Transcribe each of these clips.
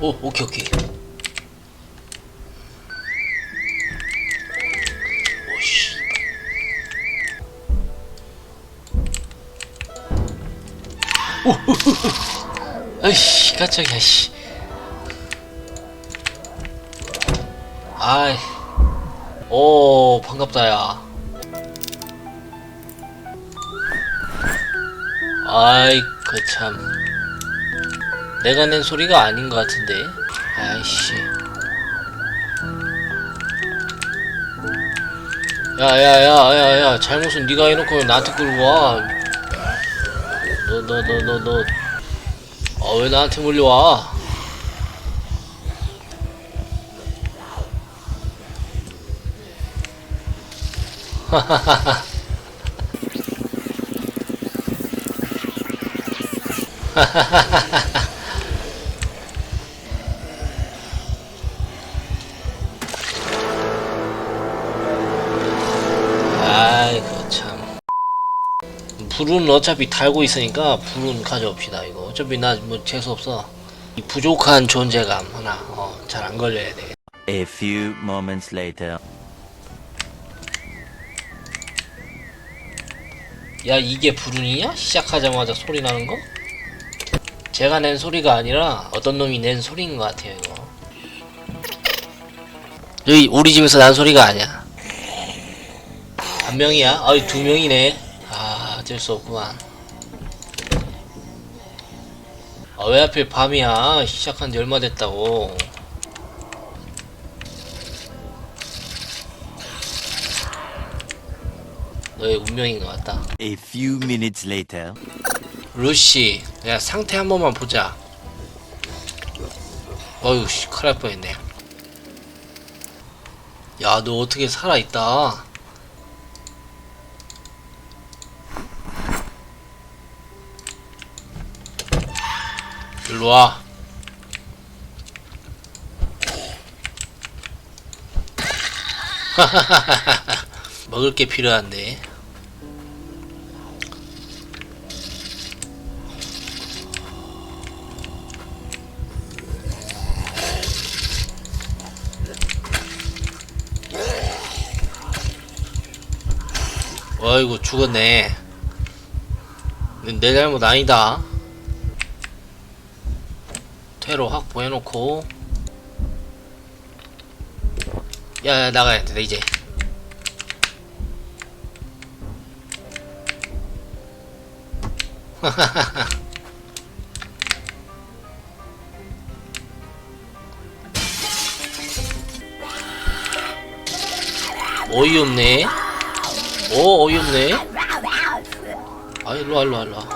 오 오케이 오케이. 오씨. 오 아이씨 깜짝이야 씨. 아이. 오 반갑다 야. 아이 그참 내가 낸 소리가 아닌 것 같은데. 아이씨. 야야야야야 잘못은 네가 해놓고 왜 나한테 끌고 와 너 너 너 너너. 아 왜 나한테 몰려와? 아이 불은 어차피 달고 있으니까 불은 가져옵시다 이거 어차피 나 뭐 재수없어 이 부족한 존재감 하나 어, 잘 안 걸려야 돼 A few moments later. 야 이게 불운이야? 시작하자마자 소리 나는 거? 제가 낸 소리가 아니라 어떤 놈이 낸 소리인 것 같아요 이거 여기 우리 집에서 난 소리가 아니야 한 명이야? 아이 두 명이네 아 어쩔 수 없구만 아 왜 하필 밤이야 시작한 지 얼마 됐다고 너의 운명인 것 같다 A few minutes later. 루시, 야 상태 한 번만 보자. 어휴, 씨, 큰일 날 뻔했네. 야, 너 어떻게 살아있다. 일로 와. 먹을 게 필요한데. 어이구 죽었네 내 잘못 아니다 퇴로 확보해놓고. 야야 나가야 돼 이제. 어이없네. 오 어이없네. 아 일로와 일로와 일로와.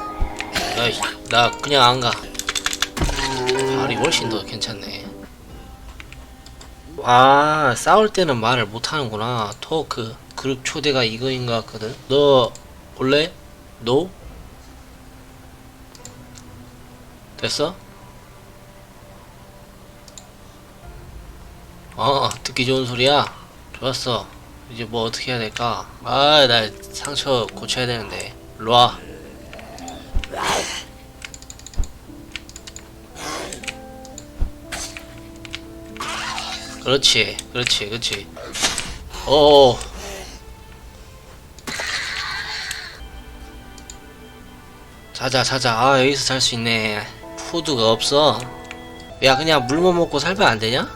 야이 나 그냥 안가 발이 훨씬 더 괜찮네 아 싸울 때는 말을 못하는구나 토크 그룹 초대가 이거인 것 같거든 너 올래? 노? 됐어? 어 듣기 좋은 소리야 좋았어 이제 뭐 어떻게 해야 될까? 아, 나 상처 고쳐야 되는데. 일로 와. 그렇지, 그렇지, 그렇지. 오. 자자, 자자. 아, 여기서 잘 수 있네. 푸드가 없어. 야, 그냥 물만 먹고 살면 안 되냐?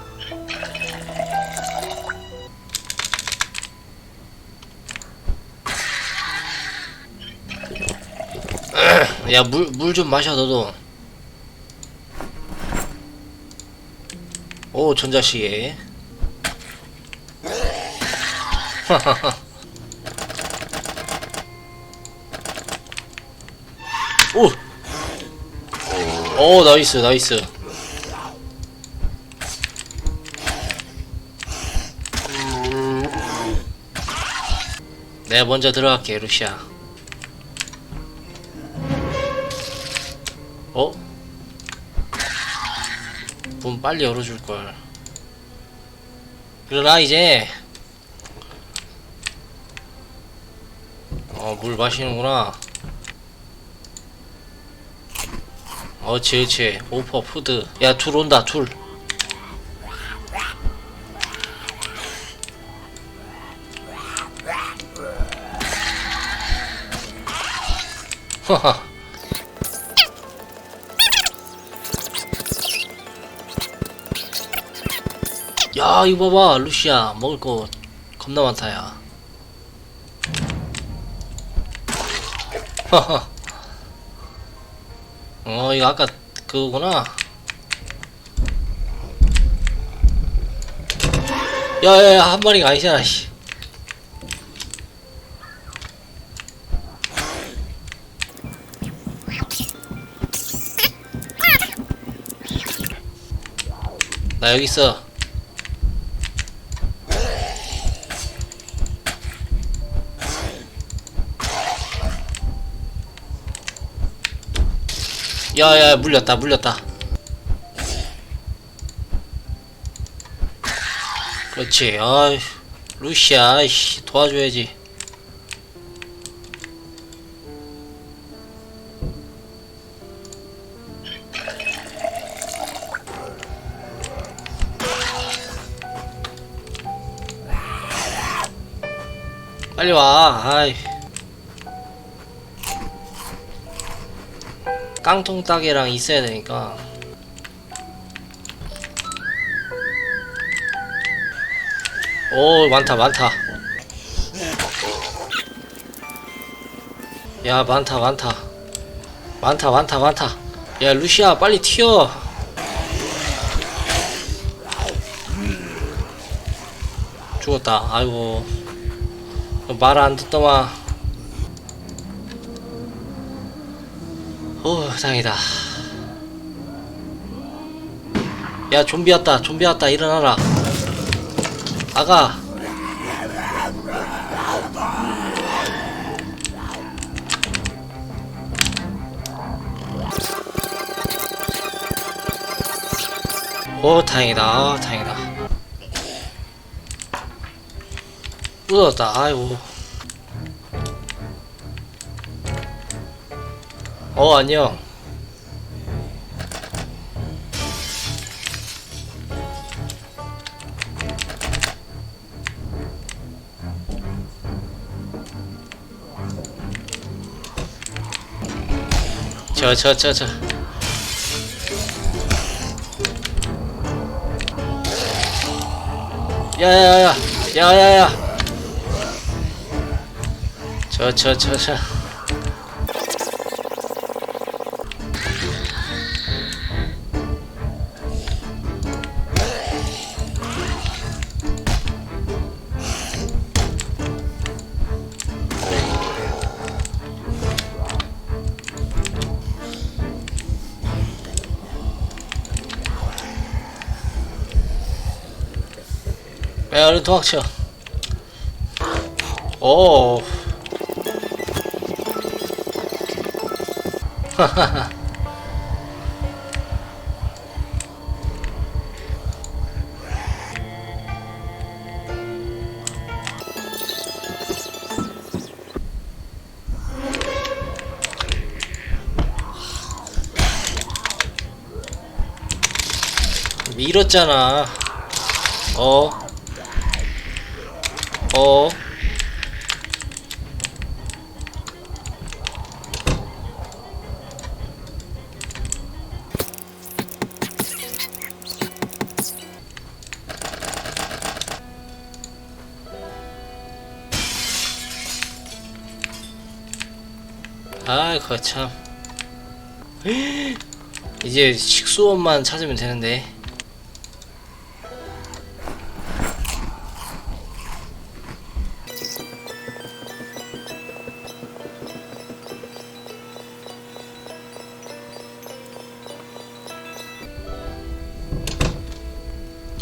야, 물, 물 좀 마셔, 너도. 오, 전자시계. 오! 오, 나이스, 나이스. 내가 먼저 들어갈게, 루시아. 어? 문 빨리 열어줄걸. 일어나, 이제. 어, 물 마시는구나. 어치 어치 오퍼 푸드 야 둘 온다 둘 하하 야 이거 봐봐 루시아 먹을 거 겁나 많다 야. 어 이거 아까 그거구나. 야야야 한 마리가 아니잖아 씨. 나 여기 있어 야야 물렸다 물렸다. 그렇지 아이 루시아 이씨 도와줘야지. 빨리 와 아이 깡통 따개랑 있어야 되니까. 오 많다 많다. 야 많다 많다. 많다 많다 많다. 야 루시아 빨리 튀어. 죽었다. 아이고. 말 안 듣더만 오 다행이다. 야 좀비 왔다 좀비 왔다 일어나라. 아가. 오 다행이다 아, 다행이다. 뜯었다 아이고 어 안녕 저저 저 저. 야야야 야. 야야야. 저저 저저 야 얼른 도망쳐 오 밀었잖아. 어 어. 아, 거참. 이제 식수원만 찾으면 되는데.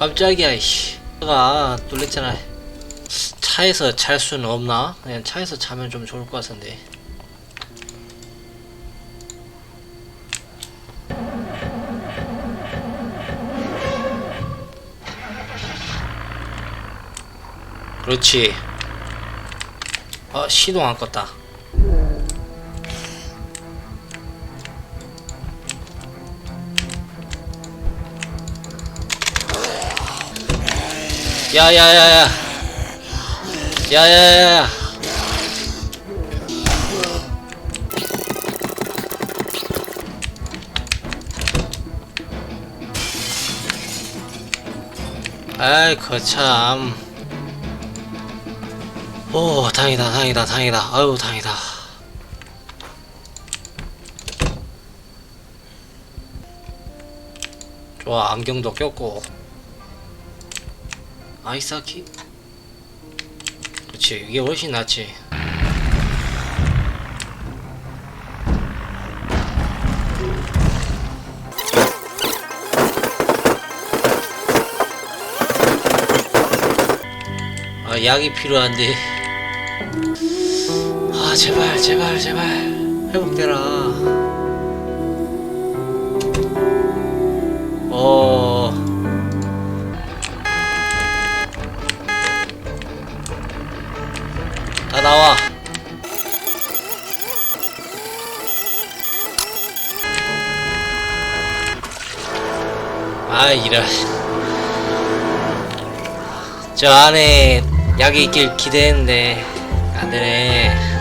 깜짝이야 이씨. 가 놀랬잖아 차에서 잘 수는 없나? 그냥 차에서 자면 좀 좋을 것 같은데. 그렇지. 어 시동 안 껐다 야야야야. 야야야야. 아이 거참. 오 다행이다 다행이다 다행이다. 아유 다행이다. 좋아 안경도 꼈고 아이스하키? 그렇지 이게 훨씬 낫지. 아 약이 필요한데. 아 제발 제발 제발. 회복되라 아 이런. 저 안에 약이 있길 기대했는데 안 되네.